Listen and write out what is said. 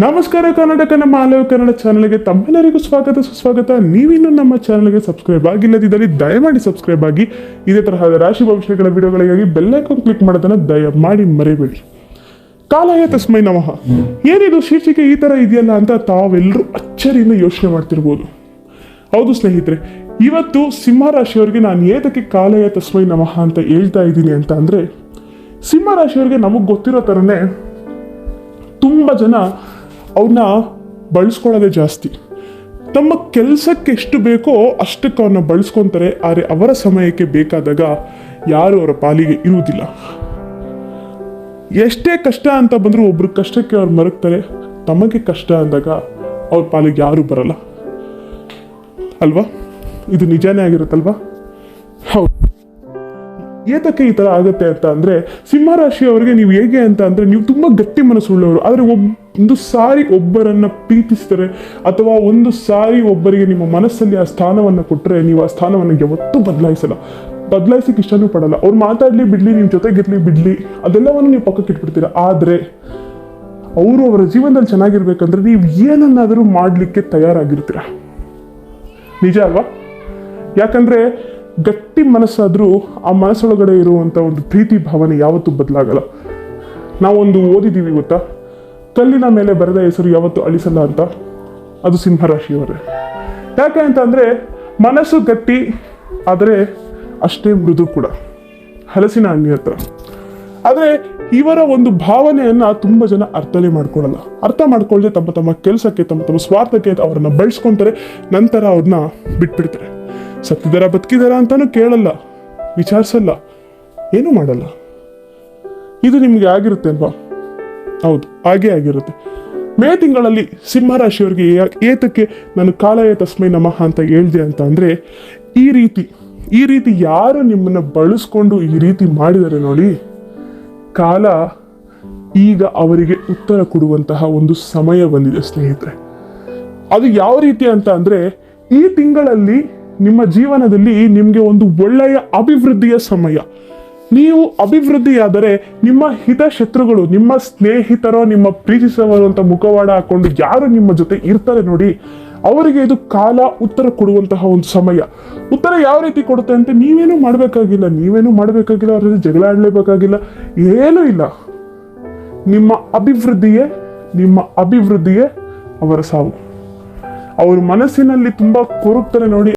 ನಮಸ್ಕಾರ ಕರ್ನಾಟಕ ನಮ್ಮ ಆಲಯ ಕನ್ನಡ ಚಾನಲ್ಗೆ ತಮ್ಮೆಲ್ಲರಿಗೂ ಸ್ವಾಗತ, ಸುಸ್ವಾಗತ. ನೀವಿನ್ನು ನಮ್ಮ ಚಾನಲ್ಗೆ ಸಬ್ಸ್ಕ್ರೈಬ್ ಆಗಿಲ್ಲದಿದ್ದಲ್ಲಿ ದಯಮಾಡಿ ಸಬ್ಸ್ಕ್ರೈಬ್ ಆಗಿ. ಇದೇ ತರಹದ ರಾಶಿ ಭವಿಷ್ಯಗಳ ವಿಡಿಯೋಗಳಿಗಾಗಿ ಬೆಲ್ಲೈಕನ್ ಕ್ಲಿಕ್ ಮಾಡೋದನ್ನ ದಯಮಾಡಿ ಮರಿಬೇಡಿ. ಕಾಲಾಯ ತಸ್ಮೈ ನಮಃ. ಏನಿದು, ಶೀರ್ಷಿಕೆ ಈ ತರ ಇದೆಯಲ್ಲ ಅಂತ ತಾವೆಲ್ಲರೂ ಅಚ್ಚರಿಯಿಂದ ಯೋಚನೆ ಮಾಡ್ತಿರ್ಬೋದು. ಹೌದು ಸ್ನೇಹಿತರೆ, ಇವತ್ತು ಸಿಂಹ ರಾಶಿಯವರಿಗೆ ನಾನು ಏತಕ್ಕೆ ಕಾಲಯ ತಸ್ಮೈ ನಮಃ ಅಂತ ಹೇಳ್ತಾ ಇದ್ದೀನಿ ಅಂತ ಅಂದ್ರೆ ಸಿಂಹ ರಾಶಿಯವರಿಗೆ ನಮಗೆ ಗೊತ್ತಿರೋ ಥರನೇ ತುಂಬ ಜನ ಅವನ್ನ ಬಳಸ್ಕೊಳ್ಳೋದೇ ಜಾಸ್ತಿ. ತಮ್ಮ ಕೆಲಸಕ್ಕೆ ಎಷ್ಟು ಬೇಕೋ ಅಷ್ಟಕ್ಕೆ ಅವನ್ನ ಬಳಸ್ಕೊತಾರೆ, ಆದರೆ ಅವರ ಸಮಯಕ್ಕೆ ಬೇಕಾದಾಗ ಯಾರು ಅವರ ಪಾಲಿಗೆ ಇರುವುದಿಲ್ಲ. ಎಷ್ಟೇ ಕಷ್ಟ ಅಂತ ಬಂದರೂ ಒಬ್ಬರು ಕಷ್ಟಕ್ಕೆ ಅವ್ರು ಮರಗ್ತಾರೆ, ತಮಗೆ ಕಷ್ಟ ಅಂದಾಗ ಅವ್ರ ಪಾಲಿಗೆ ಯಾರೂ ಬರಲ್ಲ. ಅಲ್ವಾ? ಇದು ನಿಜಾನೇ ಆಗಿರುತ್ತಲ್ವಾ? ಏತಕ್ಕೆ ಈ ಥರ ಆಗುತ್ತೆ ಅಂತ ಅಂದ್ರೆ ಸಿಂಹರಾಶಿಯವರಿಗೆ ನೀವು ಹೇಗೆ ಅಂತ ಅಂದರೆ ನೀವು ತುಂಬಾ ಗಟ್ಟಿ ಮನಸ್ಸುಳ್ಳವರು. ಆದ್ರೆ ಒಬ್, ಒಂದು ಸಾರಿ ಒಬ್ಬರನ್ನ ಪ್ರೀತಿಸ್ತಾರೆ ಅಥವಾ ಒಂದು ಸಾರಿ ಒಬ್ಬರಿಗೆ ನಿಮ್ಮ ಮನಸ್ಸಲ್ಲಿ ಆ ಸ್ಥಾನವನ್ನು ಕೊಟ್ಟರೆ ನೀವು ಆ ಸ್ಥಾನವನ್ನು ಯಾವತ್ತೂ ಬದಲಾಯಿಸಲ್ಲ. ಬದಲಾಯಿಸಕ್ಕೆ ಇಷ್ಟನೂ ಪಡಲ್ಲ. ಅವ್ರು ಮಾತಾಡ್ಲಿ, ಬಿಡ್ಲಿ ನಿಮ್ಮ ಜೊತೆಗಿರ್ಲಿ, ಬಿಡ್ಲಿ, ಅದೆಲ್ಲವನ್ನು ನೀವು ಪಕ್ಕಕ್ಕೆ ಇಟ್ಬಿಡ್ತೀರ. ಆದ್ರೆ ಅವರು ಅವರ ಜೀವನದಲ್ಲಿ ಚೆನ್ನಾಗಿರ್ಬೇಕಂದ್ರೆ ನೀವು ಏನನ್ನಾದರೂ ಮಾಡಲಿಕ್ಕೆ ತಯಾರಾಗಿರ್ತೀರ. ನಿಜ ಅಲ್ವಾ? ಯಾಕಂದ್ರೆ ಗಟ್ಟಿ ಮನಸ್ಸಾದರೂ ಆ ಮನಸ್ಸೊಳಗಡೆ ಇರುವಂತ ಒಂದು ಪ್ರೀತಿ ಭಾವನೆ ಯಾವತ್ತೂ ಬದಲಾಗಲ್ಲ. ನಾವೊಂದು ಓದಿದ್ದೀವಿ ಗೊತ್ತಾ? ಕಲ್ಲಿನ ಮೇಲೆ ಬರೆದ ಹೆಸರು ಯಾವತ್ತೂ ಅಳಿಸಲ್ಲ ಅಂತ? ಅದು ಸಿಂಹರಾಶಿಯವರೇ. ಯಾಕೆ ಅಂತ ಅಂದ್ರೆ ಮನಸ್ಸು ಗಟ್ಟಿ, ಆದರೆ ಅಷ್ಟೇ ಮೃದು ಕೂಡ. ಹಲಸಿನ ಹಣ್ಣಿ ಹತ್ರ. ಆದರೆ ಇವರ ಒಂದು ಭಾವನೆಯನ್ನ ತುಂಬಾ ಜನ ಅರ್ಥನೇ ಮಾಡ್ಕೊಳ್ಳಲ್ಲ ಅರ್ಥ ಮಾಡ್ಕೊಳ್ಳದೆ ತಮ್ಮ ತಮ್ಮ ಕೆಲಸಕ್ಕೆ, ತಮ್ಮ ತಮ್ಮ ಸ್ವಾರ್ಥಕ್ಕೆ ಅವರನ್ನು ಬಳಸ್ಕೊತಾರೆ, ನಂತರ ಅವ್ರನ್ನ ಬಿಟ್ಬಿಡ್ತಾರೆ. ಸತ್ತಿದಾರ ಬದುಕಿದಾರ ಅಂತಾನು ಕೇಳಲ್ಲ, ವಿಚಾರಿಸಲ್ಲ, ಏನೂ ಮಾಡಲ್ಲ. ಇದು ನಿಮಗೆ ಆಗಿರುತ್ತೆ ಅಲ್ವಾ? ಹೌದು, ಹಾಗೇ ಆಗಿರುತ್ತೆ. ಮೇ ತಿಂಗಳಲ್ಲಿ ಸಿಂಹರಾಶಿಯವರಿಗೆ ಏತಕ್ಕೆ ನಾನು ಕಾಲಯ ತಸ್ಮೈ ನಮಃ ಅಂತ ಹೇಳಿದೆ ಅಂತ ಅಂದರೆ, ಈ ರೀತಿ ಈ ರೀತಿ ಯಾರು ನಿಮ್ಮನ್ನು ಬಳಸ್ಕೊಂಡು ಈ ರೀತಿ ಮಾಡಿದರೆ ನೋಡಿ, ಕಾಲ ಈಗ ಅವರಿಗೆ ಉತ್ತರ ಕೊಡುವಂತಹ ಒಂದು ಸಮಯ ಬಂದಿದೆ ಸ್ನೇಹಿತರೆ. ಅದು ಯಾವ ರೀತಿ ಅಂತ ಅಂದರೆ, ಈ ತಿಂಗಳಲ್ಲಿ ನಿಮ್ಮ ಜೀವನದಲ್ಲಿ ನಿಮಗೆ ಒಂದು ಒಳ್ಳೆಯ ಅಭಿವೃದ್ಧಿಯ ಸಮಯ. ನೀವು ಅಭಿವೃದ್ಧಿಯಾದರೆ ನಿಮ್ಮ ಹಿತಶತ್ರುಗಳು, ನಿಮ್ಮ ಸ್ನೇಹಿತರೋ, ನಿಮ್ಮ ಪ್ರೀತಿಸುವರು ಅಂತ ಮುಖವಾಡ ಹಾಕೊಂಡು ಯಾರು ನಿಮ್ಮ ಜೊತೆ ಇರ್ತಾರೆ ನೋಡಿ, ಅವರಿಗೆ ಇದು ಕಾಲ ಉತ್ತರ ಕೊಡುವಂತಹ ಒಂದು ಸಮಯ. ಉತ್ತರ ಯಾವ ರೀತಿ ಕೊಡುತ್ತೆ ಅಂತ ನೀವೇನು ಮಾಡಬೇಕಾಗಿಲ್ಲ ನೀವೇನು ಮಾಡಬೇಕಾಗಿಲ್ಲ, ಅವ್ರ ಜೊತೆ ಜಗಳ ಆಡಲೇಬೇಕಾಗಿಲ್ಲ, ಏನೂ ಇಲ್ಲ. ನಿಮ್ಮ ಅಭಿವೃದ್ಧಿಯೇ ನಿಮ್ಮ ಅಭಿವೃದ್ಧಿಯೇ ಅವರ ಸಾವು. ಅವ್ರ ಮನಸ್ಸಿನಲ್ಲಿ ತುಂಬಾ ಕೊರಗ್ತಾರೆ ನೋಡಿ